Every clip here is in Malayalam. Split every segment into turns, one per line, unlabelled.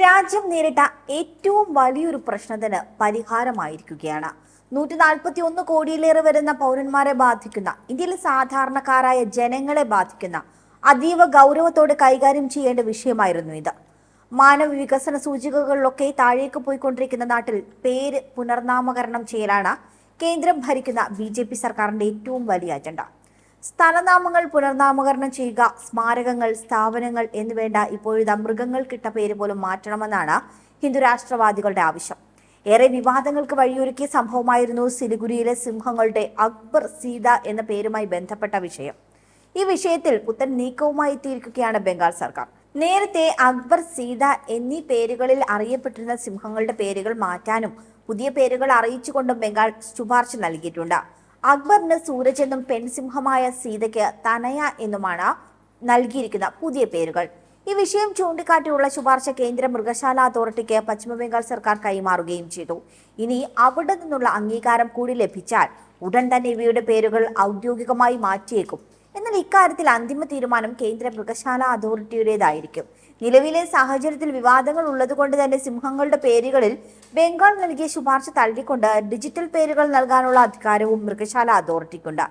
രാജ്യം നേരിട്ട ഏറ്റവും വലിയൊരു പ്രശ്നത്തിന് പരിഹാരമായിരിക്കുകയാണ്. നൂറ്റി നാൽപ്പത്തി ഒന്ന് കോടിയിലേറെ വരുന്ന പൗരന്മാരെ ബാധിക്കുന്ന ഇന്ത്യയിലെ സാധാരണക്കാരായ ജനങ്ങളെ ബാധിക്കുന്ന അതീവ ഗൗരവത്തോടെ കൈകാര്യം ചെയ്യേണ്ട വിഷയമായിരുന്നു ഇത്. മാനവ വികസന സൂചികകളിലൊക്കെ താഴേക്ക് പോയിക്കൊണ്ടിരിക്കുന്ന നാട്ടിൽ പേര് പുനർനാമകരണം ചെയ്യലാണ് കേന്ദ്രം ഭരിക്കുന്ന ബി സർക്കാരിന്റെ ഏറ്റവും വലിയ അജണ്ട. സ്ഥലനാമങ്ങൾ പുനർനാമകരണം ചെയ്യുക സ്മാരകങ്ങൾ സ്ഥാപനങ്ങൾ എന്നുവേണ്ട ഇപ്പോഴിതാ മൃഗങ്ങൾക്കിട്ട പേര് പോലും മാറ്റണമെന്നാണ് ഹിന്ദുരാഷ്ട്രവാദികളുടെ ആവശ്യം. ഏറെ വിവാദങ്ങൾക്ക് വഴിയൊരുക്കിയ സംഭവമായിരുന്നു സിലിഗുരിയിലെ സിംഹങ്ങളുടെ അക്ബർ സീത എന്ന പേരുമായി ബന്ധപ്പെട്ട വിഷയം. ഈ വിഷയത്തിൽ പുത്തൻ നീക്കവുമായി എത്തിയിരിക്കുകയാണ് ബംഗാൾ സർക്കാർ. നേരത്തെ അക്ബർ സീത എന്നീ പേരുകളിൽ അറിയപ്പെട്ടിരുന്ന സിംഹങ്ങളുടെ പേരുകൾ മാറ്റാനും പുതിയ പേരുകൾ അറിയിച്ചുകൊണ്ടും ബംഗാൾ ശുപാർശ നൽകിയിട്ടുണ്ട്. അക്ബറിന് സൂരജ് എന്നും പെൺസിംഹമായ സീതയ്ക്ക് തനയ എന്നുമാണ് നൽകിയിരിക്കുന്ന പുതിയ പേരുകൾ. ഈ വിഷയം ചൂണ്ടിക്കാട്ടിയുള്ള ശുപാർശ കേന്ദ്ര മൃഗശാല അതോറിറ്റിക്ക് പശ്ചിമബംഗാൾ സർക്കാർ കൈമാറുകയും ചെയ്തു. ഇനി അവിടെ നിന്നുള്ള അംഗീകാരം കൂടി ലഭിച്ചാൽ ഉടൻ തന്നെ ഇവയുടെ പേരുകൾ ഔദ്യോഗികമായി മാറ്റിയേക്കും. എന്നാൽ ഇക്കാര്യത്തിൽ അന്തിമ തീരുമാനം കേന്ദ്ര മൃഗശാല അതോറിറ്റിയുടേതായിരിക്കും. നിലവിലെ സാഹചര്യത്തിൽ വിവാദങ്ങൾ ഉള്ളതുകൊണ്ട് തന്നെ സിംഹങ്ങളുടെ പേരുകളിൽ ബംഗാൾ നൽകിയ ശുപാർശ തള്ളിക്കൊണ്ട് ഡിജിറ്റൽ പേരുകൾ നൽകാനുള്ള അധികാരവും മൃഗശാല അതോറിറ്റിക്കുണ്ട്.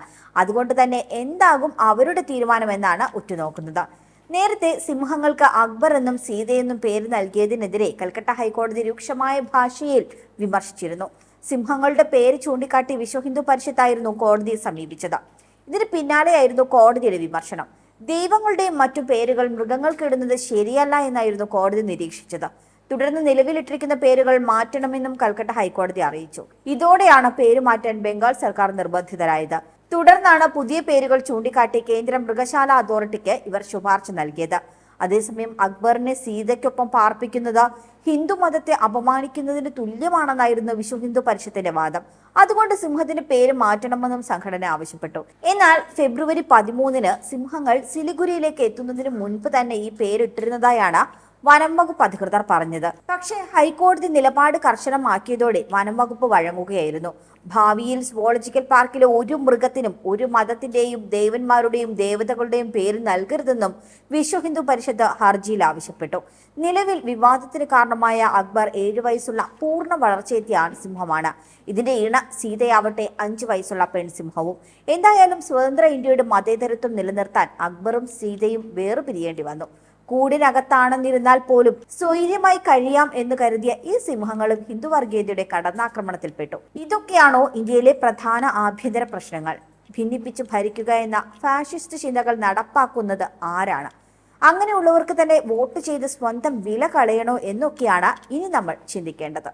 അതുകൊണ്ട് തന്നെ എന്താകും അവരുടെ തീരുമാനമെന്നാണ് ഉറ്റുനോക്കുന്നത്. നേരത്തെ സിംഹങ്ങൾക്ക് അക്ബർ എന്നും സീതയെന്നും പേര് നൽകിയതിനെതിരെ കൽക്കട്ട ഹൈക്കോടതി രൂക്ഷമായ ഭാഷയിൽ വിമർശിച്ചിരുന്നു. സിംഹങ്ങളുടെ പേര് ചൂണ്ടിക്കാട്ടി വിശ്വഹിന്ദു പരിഷത്തായിരുന്നു കോടതിയെ സമീപിച്ചത്. ഇതിന് പിന്നാലെയായിരുന്നു കോടതിയുടെ വിമർശനം. ദൈവങ്ങളുടെയും മറ്റു പേരുകൾ മൃഗങ്ങൾക്കിടുന്നത് ശരിയല്ല എന്നായിരുന്നു കോടതി നിരീക്ഷിച്ചത്. തുടർന്ന് നിലവിലിട്ടിരിക്കുന്ന പേരുകൾ മാറ്റണമെന്നും കൽക്കട്ട ഹൈക്കോടതി അറിയിച്ചു. ഇതോടെയാണ് പേര് മാറ്റാൻ ബംഗാൾ സർക്കാർ നിർബന്ധിതരായത്. തുടർന്നാണ് പുതിയ പേരുകൾ ചൂണ്ടിക്കാട്ടി കേന്ദ്ര മൃഗശാല അതോറിറ്റിക്ക് ഇവർ ശുപാർശ നൽകിയത്. അതേസമയം അക്ബറിനെ സീതയ്ക്കൊപ്പം പാർപ്പിക്കുന്നത് ഹിന്ദു മതത്തെ അപമാനിക്കുന്നതിന് തുല്യമാണെന്നായിരുന്നു വിശ്വ ഹിന്ദു പരിഷത്തിന്റെ വാദം. അതുകൊണ്ട് സിംഹത്തിന് പേര് മാറ്റണമെന്നും സംഘടന ആവശ്യപ്പെട്ടു. എന്നാൽ ഫെബ്രുവരി പതിമൂന്നിന് സിംഹങ്ങൾ സിലിഗുരിയിലേക്ക് എത്തുന്നതിന് മുൻപ് തന്നെ ഈ പേരിട്ടിരുന്നതായാണ് വനം വകുപ്പ് അധികൃതർ പറഞ്ഞത്. പക്ഷേ ഹൈക്കോടതി നിലപാട് കർശനമാക്കിയതോടെ വനം വകുപ്പ് വഴങ്ങുകയായിരുന്നു. ഭാവിയിൽ സുവോളജിക്കൽ പാർക്കിലെ ഒരു മൃഗത്തിനും ഒരു മതത്തിന്റെയും ദേവന്മാരുടെയും ദേവതകളുടെയും പേര് നൽകരുതെന്നും വിശ്വ ഹിന്ദു പരിഷത്ത് ഹർജിയിൽ ആവശ്യപ്പെട്ടു. നിലവിൽ വിവാദത്തിന് കാരണമായ അക്ബർ ഏഴു വയസ്സുള്ള പൂർണ വളർച്ചയെത്തിയ ആൺസിംഹമാണ് ഇതിന്റെ ഇണ സീതയാവട്ടെ അഞ്ചു വയസ്സുള്ള പെൺസിംഹവും. എന്തായാലും സ്വതന്ത്ര ഇന്ത്യയുടെ മതേതരത്വം നിലനിർത്താൻ അക്ബറും സീതയും വേർപിരിയേണ്ടി വന്നു. കൂടിനകത്താണെന്നിരുന്നാൽ പോലും സ്വൈര്യമായി കഴിയാം എന്ന് കരുതിയ ഈ സിംഹങ്ങളും ഹിന്ദു വർഗീയതയുടെ കടന്നാക്രമണത്തിൽപ്പെട്ടു. ഇതൊക്കെയാണോ ഇന്ത്യയിലെ പ്രധാന ആഭ്യന്തര പ്രശ്നങ്ങൾ? ഭിന്നിപ്പിച്ച് ഭരിക്കുക എന്ന ഫാഷിസ്റ്റ് ചിന്തകൾ നടപ്പാക്കുന്നത് ആരാണ്? അങ്ങനെയുള്ളവർക്ക് തന്നെ വോട്ട് ചെയ്ത് സ്വന്തം വില കളയണോ എന്നൊക്കെയാണ് ഇനി നമ്മൾ ചിന്തിക്കേണ്ടത്.